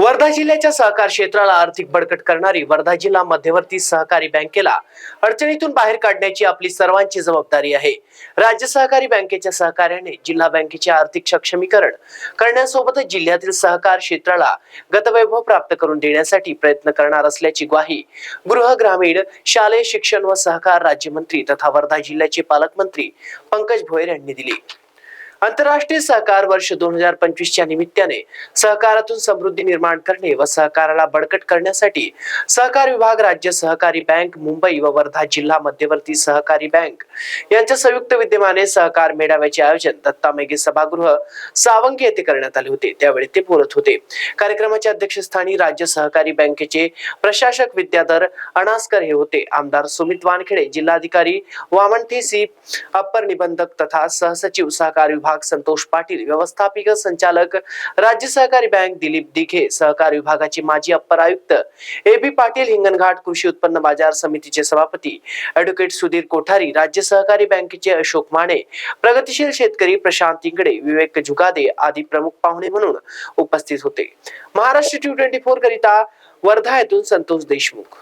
वर्धा जिल्ह्याच्या सहकार क्षेत्राला आर्थिक बळकट करणारी वर्धा जिल्हा मध्यवर्ती सहकारी बँकेला अडचणीतून बाहेर काढण्याची आपली सर्वांची जबाबदारी आहे. राज्य सहकारी बँकेच्या सहकार्याने जिल्हा बँकेचे आर्थिक सक्षमीकरण करण्यासोबतच जिल्ह्यातील सहकार क्षेत्राला गतवैभव प्राप्त करून देण्यासाठी प्रयत्न करणार असल्याची ग्वाही गृह ग्रामीण शालेय शिक्षण व सहकार राज्यमंत्री तथा वर्धा जिल्ह्याचे पालकमंत्री पंकज भोयर यांनी दिली. आंतरराष्ट्रीय सहकार वर्ष दोन हजार पंचवीसच्या निमित्ताने सहकारातून समृद्धी निर्माण करणे व सहकाराला बळकट करण्यासाठी सहकार विभाग राज्य सहकारी बँक मुंबई व वर्धा जिल्हा मध्यवर्ती सहकारी बँक यांच्या संयुक्त विद्यमाने सहकार मेळाव्याचे आयोजन दत्ता मेघे सभागृह सावंगी येथे करण्यात आले होते. त्यावेळी ते बोलत होते. कार्यक्रमाच्या अध्यक्षस्थानी राज्य सहकारी बँकेचे प्रशासक विद्याधर अनासकर हे होते. आमदार सुमित वानखेडे जिल्हाधिकारी वामनथे सी अप्पर निबंधक तथा सहसचिव सहकार विभाग संतोष पाटील व्यवस्थापिक संचालक राज्य सहकारी बँक दिलीप दिघे सहकार विभागाचे माजी अप्पर आयुक्त ए बी पाटील हिंगणघाट कृषी उत्पन्न बाजार समितीचे सभापती ऍडव्होकेट सुधीर कोठारी राज्य सहकारी बँकेचे अशोक माने प्रगतीशील शेतकरी प्रशांत इंगडे विवेक जुगादे आदी प्रमुख पाहुणे म्हणून उपस्थित होते. महाराष्ट्र टी ट्वेंटी फोर करिता वर्धा येथून संतोष देशमुख.